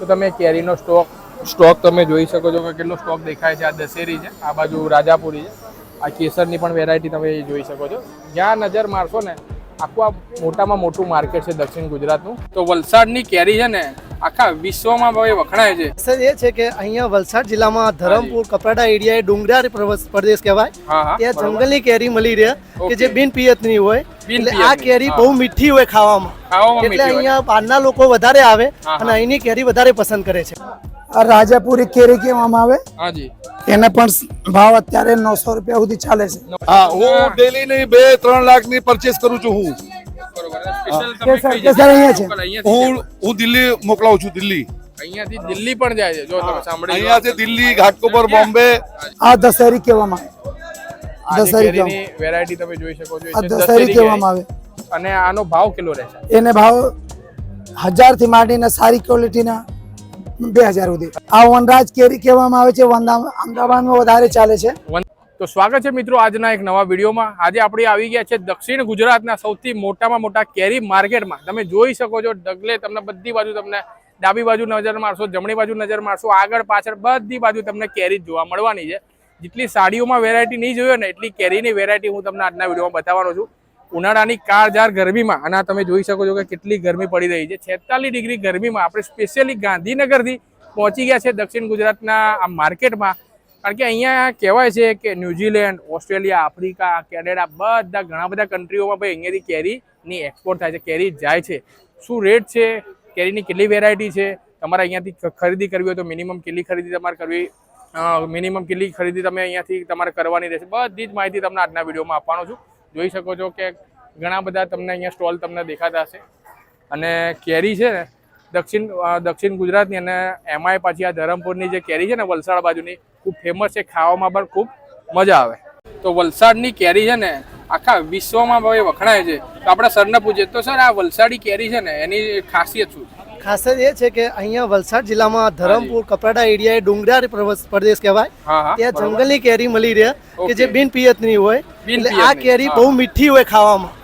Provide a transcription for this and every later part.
તો તમે કેરીનો સ્ટોક સ્ટોક તમે જોઈ શકો છો કે કેટલો સ્ટોક દેખાય છે. આ દશેરી છે, આ બાજુ રાજાપુરી છે. આ કેસરની પણ વેરાયટી તમે જોઈ શકો છો. જ્યાં નજર મારશો ને, આખું આ મોટામાં મોટું માર્કેટ છે દક્ષિણ ગુજરાતનું. તો વલસાડની કેરી છે ને આખા વિશ્વમાં ભાઈ વખણાય છે. સર એ છે કે અહીંયા વલસાડ જિલ્લામાં ધરમપુર કપરાડા એરિયા એ ડુંગરાળ પ્રદેશ કહેવાય. ત્યાં જંગલની કેરી મળી રહે કે જે બિન પિયતની હોય. એટલે આ કેરી બહુ મીઠી હોય ખાવામાં. એટલે અહીંયા બહારના લોકો વધારે આવે અને અહીંની કેરી વધારે પસંદ કરે છે. આ રાજાપુરી કેરી કહેવામાં આવે? એના એને પણ ભાવ અત્યારે નવસો રૂપિયા સુધી ચાલે છે. હા. હું ડેલી ની બે ત્રણ લાખની પરચેસ કરું છું હું. અહીંયા છે. હું હું દિલ્હી મોકલાવું છું દિલ્હી. અહીંયાથી દિલ્હી પણ જાય છે જો તમે સાંભળી અહીંયાથી દિલ્હી ઘાટકોપર બોમ્બે. આ દશેરી કહેવામાં આવે. દશેરી વેરાયટી તમે જોઈ શકો છો આ દશેરી કહેવામાં આવે. અને આનો ભાવ કેટલો રહેશે એને ભાવ હજારથી માંડીને સારી ક્વોલિટીના બે હજાર સુધી. આ વનરાજ કેરી કહેવામાં આવે છે વંદા- અમદાવાદમાં વધારે ચાલે છે. તો સ્વાગત છે મિત્રો આજના એક નવા વિડીયોમાં. આજે આપણે આવી ગયા છે દક્ષિણ ગુજરાતના સૌથી મોટામાં મોટા કેરી માર્કેટમાં. તમે જોઈ શકો છો, ડગલે તમને બધી બાજુ તમને ડાબી બાજુ નજર મારશો, જમણી બાજુ નજર મારશો, આગળ પાછળ બધી બાજુ તમને કેરી જોવા મળવાની છે. જેટલી સાડીઓમાં વેરાયટી નહીં જોયો ને, એટલી કેરીની વેરાયટી હું તમને આજના વિડીયોમાં બતાવવાનો છું. ઉનાળાની કાળઝાર ગરમીમાં, અને તમે જોઈ શકો છો કે કેટલી ગરમી પડી રહી છે. છેતાલીસ ડિગ્રી ગરમીમાં આપણે સ્પેશિયલી ગાંધીનગરથી પહોંચી ગયા છે દક્ષિણ ગુજરાતના આ માર્કેટમાં. કારણ કે અહીંયા કહેવાય છે કે ન્યુઝીલેન્ડ, ઓસ્ટ્રેલિયા, આફ્રિકા, કેનેડા બધા ઘણા બધા કન્ટ્રીઓમાં ભાઈ અહીંયાથી કેરીની એક્સપોર્ટ થાય છે, કેરી જાય છે. શું રેટ છે? કેરીની કેટલી વેરાયટી છે? તમારે અહીંયાથી ખરીદી કરવી હોય તો મિનિમમ કેટલી ખરીદી તમારે કરવી મિનિમમ કેટલી ખરીદી તમે અહીંયાથી તમારે કરવાની રહેશે. બધી જ માહિતી તમને આજના વિડીયોમાં આપવાનો છું. જોઈ શકો છો કે ઘણા બધા તમને અહીંયા સ્ટોલ તમને દેખાતા હશે. અને કેરી છે ને દક્ષિણ દક્ષિણ ગુજરાતની અને એમાંય પાછી આ ધરમપુરની જે કેરી છે ને વલસાડ બાજુની ખૂબ ફેમસ છે ખાવામાં પણ ખૂબ મજા આવે. તો વલસાડની કેરી છે ને આખા વિશ્વમાં ભાઈ વખણાય છે. તો આપણે સરને પૂછીએ તો સર આ વલસાડી કેરી છે ને એની ખાસિયત શું? ખાસિયત એ છે કે અહીંયા વલસાડ જિલ્લામાં ધરમપુર કપરાડા એરિયા એ ડુંગરાળ પ્રદેશ કહેવાય. ત્યાં. જંગલની કેરી મળી રહે કે જે. બિન પિયતની હોય. એટલે આ કેરી બહુ મીઠી હોય ખાવામાં.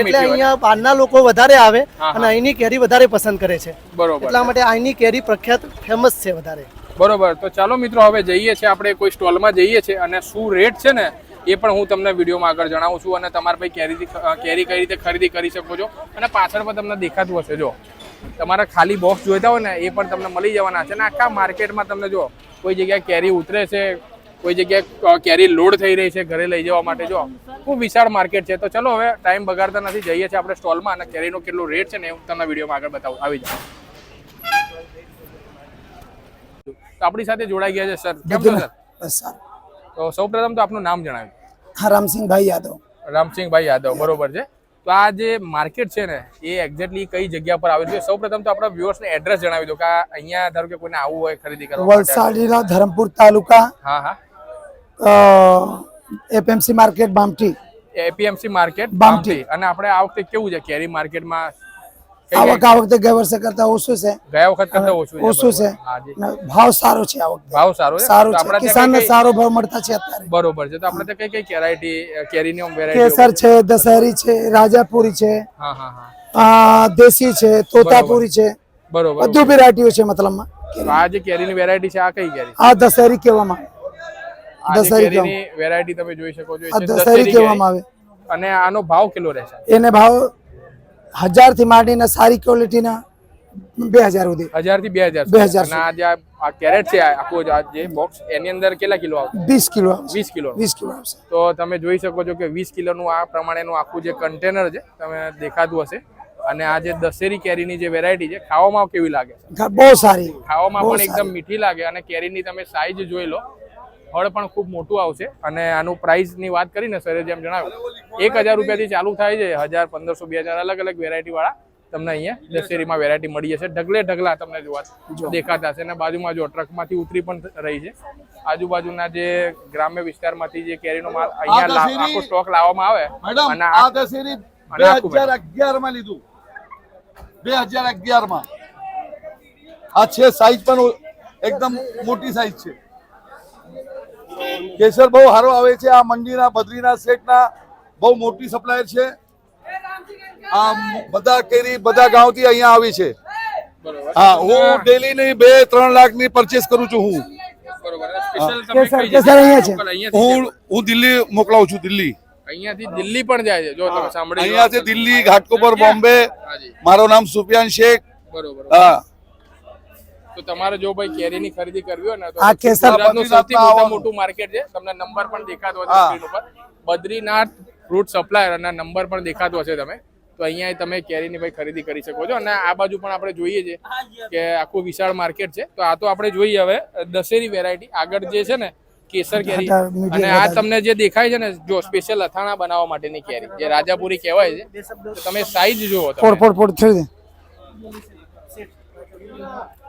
એટલે અહીંયા બહારના લોકો વધારે આવે અને અહીંની કેરી વધારે પસંદ કરે છે. બરોબર એટલા માટે અહીંની કેરી પ્રખ્યાત ફેમસ છે વધારે. બરોબર. તો ચાલો મિત્રો હવે જઈએ છીએ આપણે કોઈ સ્ટોલમાં જઈએ છીએ અને શું રેટ છે ને એ પણ હું તમને વિડીયોમાં આગળ જણાવું છું અને તમારે ભાઈ કેરી કેરી કઈ રીતે ખરીદી કરી શકો છો અને પાછળ પણ તમને દેખાતું હશે. જો તમારે ખાલી બોક્સ જોઈતા હોય ને એ પણ તમને મળી જવાના છે અને આખા માર્કેટમાં તમને જો કોઈ જગ્યાએ કેરી ઉતરે છે કોઈ જગ્યાએ કેરી લોડ થઈ રહી છે ઘરે લઈ જવા માટે જો ખૂબ વિશાળ માર્કેટ છે. તો ચલો હવે ટાઈમ બગાડતા નથી જઈએ છીએ આપણે સ્ટોલમાં અને કેરીનો કેટલો રેટ છે ને હું તમને વિડીયોમાં આગળ બતાવું આવી જાઓ. તો આપણી સાથે જોડાઈ ગયા છે સર કેમ છો સર. તો સૌપ્રથમ તો આપનું નામ જણાવ્યું હા રામસિંહભાઈ યાદવ. રામસિંહભાઈ યાદવ બરોબર છે? તો આ જે માર્કેટ છે ને એ એક્ઝેક્ટલી કઈ જગ્યા પર આવેલું છે? સૌપ્રથમ તો આપણા વ્યુઅર્સને એડ્રેસ જણાવી દો કે અહીંયા ધારો કે કોઈને આવવું હોય ખરીદી કરવા વલસાડ જિલ્લા ધરમપુર તાલુકા હા હા. APMC market Bamti APMC market Bamti. અને આપણે આ વખતે કેવું છે? કેરી માર્કેટમાં આવક આ વખતે ગયા વર્ષે કરતા ઓછું છે. ગયા વખત કરતા ઓછું છે ઓછું છે. બરોબર. હા, જી. ને ભાવ સારો છે આ વખતે. ભાવ સારો છે? સારું છે. કિસાનને સારો ભાવ મળતા છે અત્યારે. બરોબર છે. તો આપણે ત્યાં કઈ કઈ કેરાયટી કેરીની વેરાયટી કેસર છે? દશેરી છે રાજાપુરી છે હા હા હા. આ દેશી છે તોતાપુરી છે. બરોબર બધું વેરાયટીઓ છે મતલબમાં. આ જે કેરીની વેરાયટી છે આ કઈ કેરી? આ દશેરી કહેવામાં આ દશેરી કેરીની વેરાયટી તમે જોઈ શકો છો આ દશેરી દશેરી કહેવામાં આવે. અને આનો ભાવ કેટલો રહેશે? એને ભાવ હજારથી માંડીને સારી ક્વોલિટીના બે હજાર સુધી. હજારથી બે હજાર બે હજાર અને આ જે આ- કેરેટ છે આખું જે બોક્સ એની અંદર કેટલા કિલો આવશે? વીસ કિલો આવશે. વીસ કિલો. વીસ કિલો આવશે. તો તમે જોઈ શકો છો કે વીસ કિલોનું આ પ્રમાણેનું આખું જે કન્ટેનર છે તમે દેખાતું હશે. અને આ જે દશેરી કેરીની જે વેરાયટી છે ખાવામાં કેવી લાગે બહુ સારી. ખાવામાં પણ એકદમ મીઠી લાગે અને કેરીની તમે સાઈઝ જોઈ લો ફળ પણ ખૂબ મોટું આવશે. અને આનું પ્રાઇસની વાત કરીને સરે જેમ જણાવ્યું એક હજાર રૂપિયાથી ચાલુ થાય છે હજાર પંદરસો બે હજાર અલગ અલગ વેરાયટીવાળા તમને અહીંયા દશેરીમાં વેરાયટી મળી જશે. ઢગલે ઢગલા તમને જોવા દેખાતા હશે. અને બાજુમાં જો ટ્રકમાંથી ઉતરી પણ રહી છે. આજુબાજુના જે ગ્રામ્ય વિસ્તારમાંથી જે કેરીનો માલ અહીંયા આખો સ્ટોક લાવવામાં આવે. અને આ- દશેરી બે હજાર અગિયારમાં લીધું. બે હજાર અગિયારમાં આ છે સાઈઝ પણ એકદમ મોટી સાઈઝ છે. કેસર બહુ સારો આવે છે આ મંડીના બદ્રીના સેટના બહુ મોટી સપ્લાયર છે. આ બધા કેરી બધા ગામથી અહીંયા આવી છે. હા હું ડેલી ની બે ત્રણ લાખની પરચેસ કરું છું હું. હું. હું દિલ્હી મોકલાવું છું દિલ્હી. અહીંયાથી દિલ્હી પણ જાય છે. જો તમે સાંભળી અહીંયાથી દિલ્હી ઘાટકોપર બોમ્બે. મારું નામ સુફિયાન શેખ. બરોબર. હા. તો તમારે જો ભાઈ કેરીની ખરીદી કરવી હોય ને તો આ કેસર સૌથી મોટા મોટું માર્કેટ છે. તમને નંબર પણ દેખાતો હશે સ્ક્રીન ઉપર. બદ્રીનાથ ફ્રૂટ સપ્લાયર અને નંબર પણ દેખાતો હશે તમે. તો અહીંયા તમે કેરીની ભાઈ ખરીદી કરી શકો છો. અને આ બાજુ પણ આપણે જોઈએ છે કે આખું વિશાળ માર્કેટ છે. તો આ તો આપણે જોઈએ હવે દશેરી વેરાયટી આગળ જે છે ને કેસર કેરી. અને આ તમને જે દેખાય છે ને જો સ્પેશિયલ અથાણા બનાવવા માટેની કેરી જે રાજાપુરી કહેવાય છે. તમે સાઈઝ જુઓ ફોડ ફોડ ફોડ આ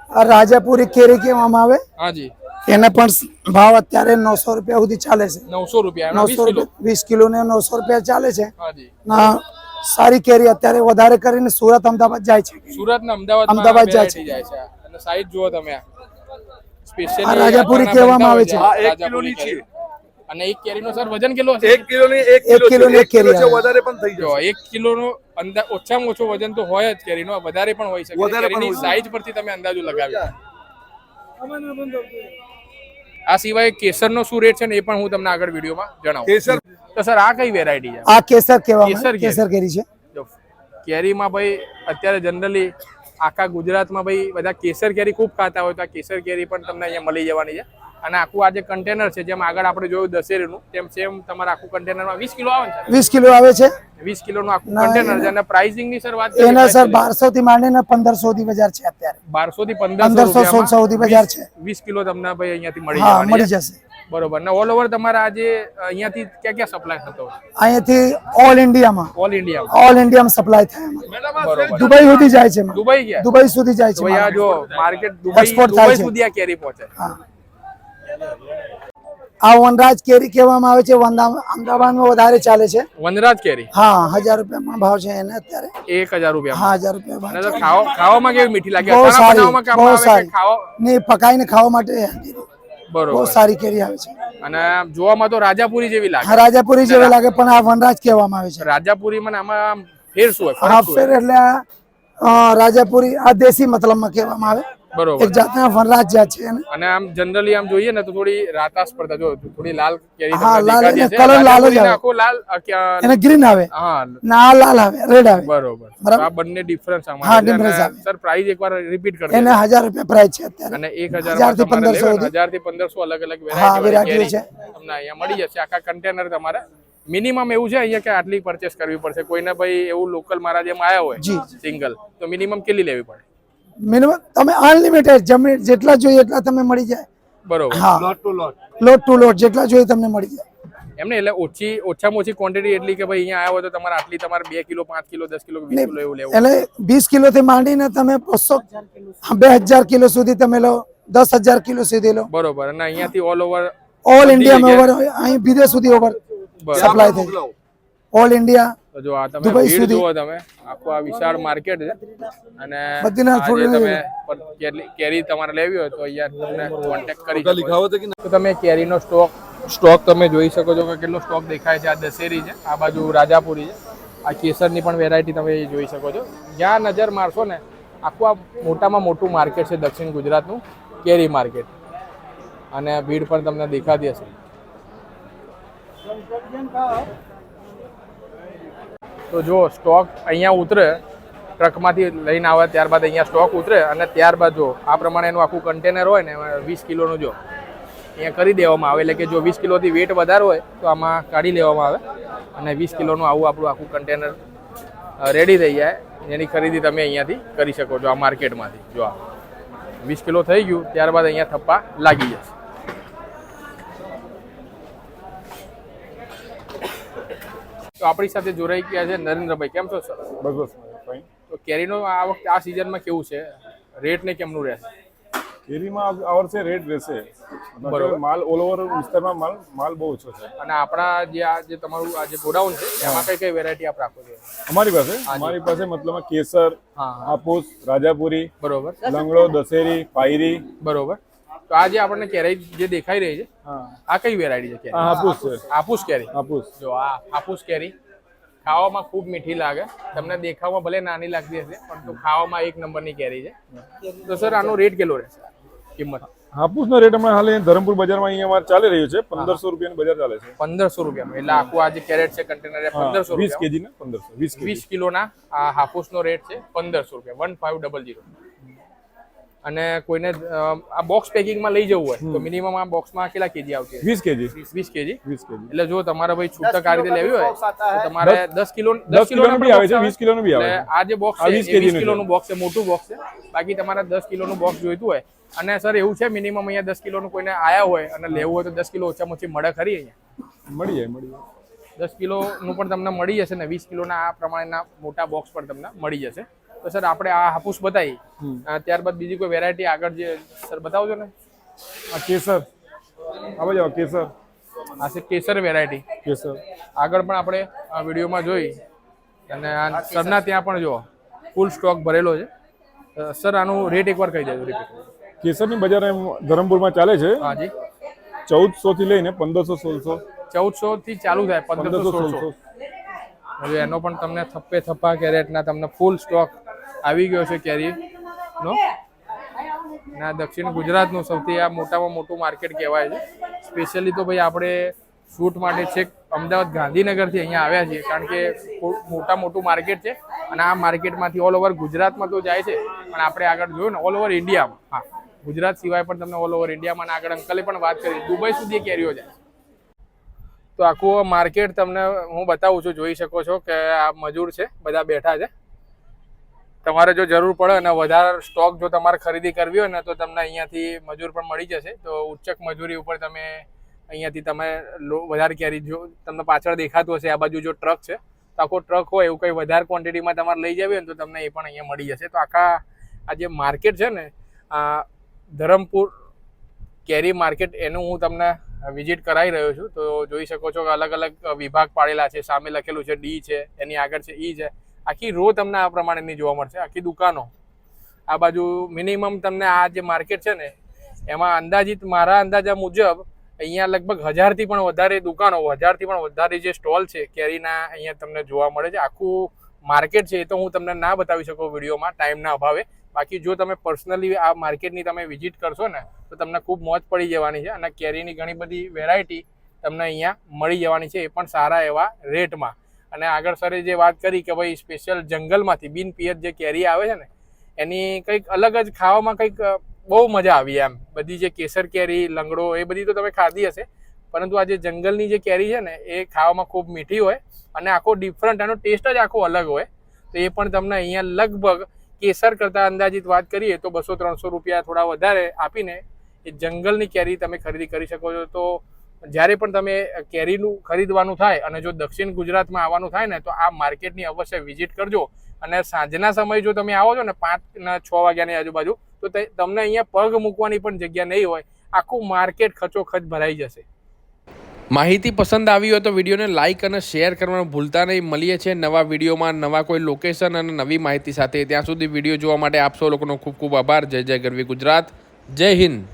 રાજાપુરી કેરી કહેવામાં આવે? હાજી એના પણ ભાવ અત્યારે નવસો રૂપિયા સુધી ચાલે છે. નવસો રૂપિયા નવસો કિલો. વીસ કિલો ને નવસો રૂપિયા ચાલે છે. સારી કેરી અત્યારે વધારે કરીને સુરત અમદાવાદ જાય છે. સુરત ને અમદાવાદ અમદાવાદ જાય છે. જાય છે. અને સાઈઝ જુઓ તમે આ. સ્પેશિયલી આ રાજાપુરી કહેવામાં આવે છે. એક કિલોની છે. અને એક કેરીનો સર વજન કેટલો હશે? એક કિલો ની એક એક કિલો કિલો ની એક કિલો કેરી છે વધારે પણ થઈ જો જશે. એક કિલોનો અંદાજ ઓછામાં ઓછો વજન તો હોય જ કેરીનો વધારે પણ હોય શકે. કેરીની સાઈઝ પરથી તમે અંદાજો લગાવી. આ સિવાય કેસરનો શું રેટ છે ને એ પણ હું તમને આગળ વિડીયોમાં જણાવું. કેસર? તો સર આ કઈ વેરાયટી છે? આ કેસર કેવા કેસર કેરી. કેસર કેરી છે. કેરીમાં ભાઈ અત્યારે જનરલી આખા ગુજરાતમાં ભાઈ બધા કેસર કેરી ખૂબ ખાતા હોય તો આ કેસર કેરી પણ તમને અહીંયા મળી જવાની છે. અને આખું આ જે કન્ટેનર છે જેમ આગળ આપણે જોયું દશેરીનું તેમ સેમ તમારે આખું કન્ટેનરમાં વીસ કિલો આવે છે વીસ કિલો આવે છે? વીસ કિલોનું આખું કન્ટેનર છે. અને પ્રાઇસિંગની સર વાત એના સર બારસો થી માંડીને પંદરસો સુધી બજાર છે અત્યારે. બારસો થી પંદરસો, સોળસો સુધી બજાર છે. વીસ કિલો તમને ભાઈ અહીંયાથી મળી જશે મળી જશે. બરોબર. ને ઓલ ઓવર તમારા આજે અહીંયાથી ક્યાં ક્યાં સપ્લાય થતો અહીંયાથી ઓલ ઇન્ડિયામાં ઓલ ઇન્ડિયામાં ઓલ ઇન્ડિયામાં સપ્લાય થાય દુબઈ સુધી જાય છે દુબઈ ગયા? દુબઈ સુધી જાય છે ભાઈ આ જો માર્કેટ દુબઈ દુબઈ સુધી આ કેરી પહોંચે. હા. આ વનરાજ કેરી કહેવામાં આવે છે. વંદા- અમદાવાદમાં વધારે ચાલે છે. વનરાજ કેરી? હા હજાર રૂપિયામાં ભાવ છે એને અત્યારે. એક હજાર રૂપિયા હા હજાર રૂપિયા ખાવામાં કેવી મીઠી લાગે? બહુ સારી બહુ સારી. ખાવા? ને પકાઈને ખાવા માટે બહુ સારી કેરી આવે છે. અને જોવામાં તો રાજાપુરી જેવી લાગે. હા રાજાપુરી જેવી લાગે પણ આ વનરાજ કહેવામાં આવે છે. રાજાપુરી મને આમાં ફેર શું હોય હા ફેર એટલે રાજાપુરી આ દેશી મતલબમાં કહેવામાં આવે. બરોબર. એક જાતના વનરાજ્ય છે અને આમ જનરલી આમ જોઈએ ને તો થોડી રાતા સ્પર્ધા જો થોડી લાલ કેરી હા, લાલ એટલે લાલ જ આવે. આખો લાલ એને ગ્રીન આવે. હા. ના લાલ આવે રેડ આવે. બરોબર. આ બંને ડિફરન્સ આમાં હા, ડિફરન્સ આવે. સર પ્રાઇસ એકવાર રિપીટ કરજો એને 1000 રૂપિયા પ્રાઇસ છે અત્યારે. અને એક હજાર હજારથી પંદરસો સુધી. થી પંદરસો અલગ અલગ વેરાયટી છે. તમને અહીંયા મળી જશે. આખા કન્ટેનર તમારે. મિનિમમ એવું છે અહીંયા કે આટલી પરચેસ કરવી પડશે. કોઈને ભાઈ એવું લોકલ મારા જેમ આયા હોય સિંગલ તો મિનિમમ કેટલી લેવી પડે? મિનિમમ તમે અનલિમિટેડ જમીન જેટલા જોઈએ એટલા તમે મળી જાય. બરોબર. હા. લોટ ટુ લોટ લોટ ટુ લોટ જેટલા જોઈએ તમને મળી જાય. એમને એટલે ઓછી ઓછામાં ઓછી ક્વોન્ટિટી એટલી કે ભાઈ અહીંયા આવ્યો તો તમારે આટલી તમારે બે કિલો પાંચ કિલો દસ કિલો વીસ કિલો એવું લેવું. એટલે વીસ કિલો થી માંડીને તમે બસો બે હજાર કિલો સુધી તમે લો દસ હજાર કિલો સુધી લો. બરોબર. અને અહીંયાથી ઓલ ઓવર ઓલ ઇન્ડિયામાં ઓવર અહીં વિદેશ સુધી ઓવર સપ્લાય થઈ મોકલાવો. ઓલ ઇન્ડિયા જો આ તમે ભીડ જુઓ તમે આખો આ વિશાળ માર્કેટ છે. અને બદ્રીનાથ તમે કેરી તમારે લેવી હોય તો અહીંયા તમને કોન્ટેક્ટ કરી શકો તો તમે કેરીનો સ્ટોક સ્ટોક તમે જોઈ શકો છો કે કેટલો સ્ટોક દેખાય છે. આ દશેરી છે આ બાજુ રાજાપુરી છે. આ કેસરની પણ વેરાયટી તમે જોઈ શકો છો. જ્યાં નજર મારશો ને આખું આ મોટામાં મોટું માર્કેટ છે દક્ષિણ ગુજરાતનું કેરી માર્કેટ અને ભીડ પણ તમને દેખાતી હશે. તો જો સ્ટોક અહીંયા ઉતરે, ટ્રકમાંથી લઈને આવે ત્યારબાદ અહીંયા સ્ટોક ઉતરે અને ત્યારબાદ જો, આ પ્રમાણે એનું આખું કન્ટેનર હોય ને વીસ કિલોનું જો, અહીંયા કરી દેવામાં આવે. એટલે કે જો વીસ કિલોથી વેટ વધારે હોય, તો આમાં કાઢી લેવામાં આવે અને વીસ કિલોનું આવું આપણું આખું કન્ટેનર રેડી થઈ જાય. એની ખરીદી તમે અહીંયાથી કરી શકો છો, આ માર્કેટમાંથી જો આ વીસ કિલો થઈ ગયું, ત્યારબાદ અહીંયા થપ્પા લાગી જશે. તો આપણી સાથે જોડાઈ ગયા છે નરેન્દ્રભાઈ. કેમ છો સર બસ ફાઇન તો કેરીનો આ વખતે આ સિઝનમાં કેવું છે? રેટ ને કેમનું રહેશે? કેરીમાં આ વર્ષે રેટ રહેશે. બરોબર. માલ ઓલ ઓવર વિસ્તારમાં માલ માલ બહુ ઓછો છે. અને આપણા જે આ જે તમારું આ જે ગોડાઉન છે એમાં કઈ કઈ વેરાયટી આપ રાખો છો? અમારી પાસે અમારી પાસે મતલબ કેસર હાપુસ રાજાપુરી બરોબર. લંગડો દશેરી પાયરી. બરોબર. તો આ જે આપણને કેરી જે દેખાઈ રહી છે આ કઈ વેરાયટી છે કેરી? હાપુસ કેરી. હાપુસ. જો આ હાપુસ કેરી. ખાવામાં ખૂબ મીઠી લાગે. તમને દેખાવમાં ભલે નાની લાગતી હશે પણ તો ખાવામાં એક નંબરની કેરી છે. તો સર આનો રેટ કેટલો રહેશે? કિંમત? હાપુસનો રેટ હમણાં હાલ ધરમપુર બજારમાં અહીંયા અમારે ચાલી રહ્યું છે. પંદરસો રૂપિયાનું બજાર ચાલે છે. પંદરસો રૂપિયા એટલે આખું આ જે કેરેટ છે કન્ટેનર પંદરસો વીસ કેજી ના પંદરસો વીસ વીસ કિલોના આ હાફૂસનો રેટ છે પંદરસો રૂપિયા. વન ફાઇવ ડબલ જીરો અને કોઈને આ બોક્સ પેકિંગમાં લઈ જવું હોય તો મિનિમમ આ બોક્સમાં કેટલા કેજી આવતી વીસ કેજી વીસ કેજી વીસ કેજી એટલે જો તમારે ભાઈ છૂટક આ રીતે લેવી હોય તો તમારે દસ કિલો દસ કિલો બી આવે છે વીસ કિલોનું બી આવે આ જે બોક્સ છે વીસનું કિલોનું બોક્સ છે મોટું બોક્સ છે. બાકી તમારે દસ કિલોનું બોક્સ જોઈતું હોય. અને સર એવું છે મિનિમમ અહીંયા દસ કિલોનું કોઈને આયા હોય અને લેવું હોય તો દસ કિલો ઓછામાં ઓછી મળે ખરી અહીંયા? મળી જાય મળી જાય દસ કિલોનું પણ તમને મળી જશે ને વીસ કિલોના આ પ્રમાણેના મોટા બોક્સ પણ તમને મળી જશે. તો સર આપણે આ હાફૂસ બતાવી. ત્યારબાદ બીજી કોઈ વેરાયટી આગળ જે સર બતાવજો ને. આ કેસર. આવે જાઓ કેસર. આ છે કેસર વેરાયટી કેસર. આગળ પણ આપણે આ વિડીયોમાં જોઈ. અને આ સરના ત્યાં પણ જો ફૂલ સ્ટોક ભરેલો છે. સર આનું રેટ એકવાર કહી દેજો રિપીટ કેસરની બજાર એમ ધરમપુરમાં ચાલે છે. હાજી ચૌદસો થી લઈને પંદરસો સોળસો. ચૌદસો થી ચાલુ થાય પંદરસો સોળસો. હવે એનો પણ તમને થપ્પે થપ્પા કેરેટના તમને ફૂલ સ્ટોક આવી ગયો છે કેરીનો ના? દક્ષિણ ગુજરાતનું સૌથી આ મોટામાં મોટું માર્કેટ કહેવાય છે. સ્પેશિયલી તો ભાઈ આપણે શૂટ માટે છેક અમદાવાદ ગાંધીનગરથી અહીંયા આવ્યા છીએ, કારણ કે મોટા મોટું માર્કેટ છે અને આ માર્કેટમાંથી ઓલ ઓવર ગુજરાતમાં તો જાય છે, પણ આપણે આગળ જોયું ને ઓલ ઓવર ઇન્ડિયામાં હા, ગુજરાત સિવાય પણ તમને ઓલ ઓવર ઇન્ડિયામાં આગળ અંકલે પણ વાત કરી. દુબઈ સુધી કેરીઓ જાય. તો આખું માર્કેટ તમને હું બતાવું છું, જોઈ શકો છો કે આ મજૂર છે, બધા બેઠા છે. તમારે જો જરૂર પડે અને વધારે સ્ટોક જો તમારે ખરીદી કરવી હોય ને, તો તમને અહીંયાથી મજૂર પણ મળી જશે. તો ઉચ્ચક મજૂરી ઉપર તમે અહીંયાથી તમે વધારે કેરી જો તમને પાછળ દેખાતું હશે, આ બાજુ જો ટ્રક છે, તો આખો ટ્રક હોય, એવું કંઈ વધારે ક્વોન્ટિટીમાં તમારે લઈ જવી હોય તો તમને એ પણ અહીંયા મળી જશે. તો આખા, આ જે માર્કેટ છે ને, આ ધરમપુર કેરી માર્કેટ એનું હું તમને વિઝિટ કરાવી રહ્યો છું. તો જોઈ શકો છો કે અલગ અલગ વિભાગ પાડેલા છે. સામે લખેલું છે ડી છે, એની આગળ છે ઈ છે. આખી રો તમને આ પ્રમાણેની જોવા મળશે, આખી દુકાનો. આ બાજુ મિનિમમ તમને આ જે માર્કેટ છે ને, એમાં અંદાજિત મારા અંદાજા મુજબ અહીંયા લગભગ હજારથી પણ વધારે દુકાનો, હજારથી પણ વધારે જે સ્ટોલ છે, કેરીના અહીંયા તમને જોવા મળે છે. આખું માર્કેટ છે એ તો હું તમને ના બતાવી શકું વિડીયોમાં ટાઈમના અભાવે. બાકી જો તમે પર્સનલી આ માર્કેટની તમે વિઝિટ કરશો ને, તો તમને ખૂબ મોજ પડી જવાની છે અને કેરીની ઘણી બધી વેરાયટી તમને અહીંયા મળી જવાની છે એ પણ સારા એવા રેટમાં અને આગળ સરે જે વાત કરી કે ભાઈ સ્પેશિયલ જંગલમાંથી બિન પિયત જે કેરી આવે છે ને, એની કંઈક અલગ જ ખાવામાં કંઈક બહુ મજા આવી એમ. બધી જે કેસર કેરી, લંગડો એ બધી તો તમે ખાધી હશે, પરંતુ આ જે જંગલની જે કેરી છે ને, એ ખાવામાં ખૂબ મીઠી હોય અને આખો ડિફરન્ટ એનો ટેસ્ટ જ આખો અલગ હોય. તો એ પણ તમને અહીંયા લગભગ કેસર કરતાં અંદાજિત વાત કરીએ તો બસો ત્રણસો રૂપિયા થોડા વધારે આપીને એ જંગલની કેરી તમે ખરીદી કરી શકો છો. તો જ્યારે પણ તમે કેરીનું ખરીદવાનું થાય અને જો દક્ષિણ ગુજરાતમાં આવવાનું થાય ને, તો આ માર્કેટની અવશ્ય વિઝિટ કરજો. અને સાંજના સમયે જો તમે આવો છો ને પાંચના છ વાગ્યાની આજુબાજુ, તો તમને અહીંયા પગ મૂકવાની પણ જગ્યા નહીં હોય. આખું માર્કેટ ખચોખચ ભરાઈ જશે. માહિતી પસંદ આવી હોય તો વિડીયોને લાઇક અને શેર કરવાનું ભૂલતા નહીં. મળીએ છીએ નવા વિડીયોમાં, નવા કોઈ લોકેશન અને નવી માહિતી સાથે. ત્યાં સુધી વીડિયો જોવા માટે આપ સૌ લોકોનો ખૂબ ખૂબ આભાર. જય જય ગરવી ગુજરાત. જય હિન્દ.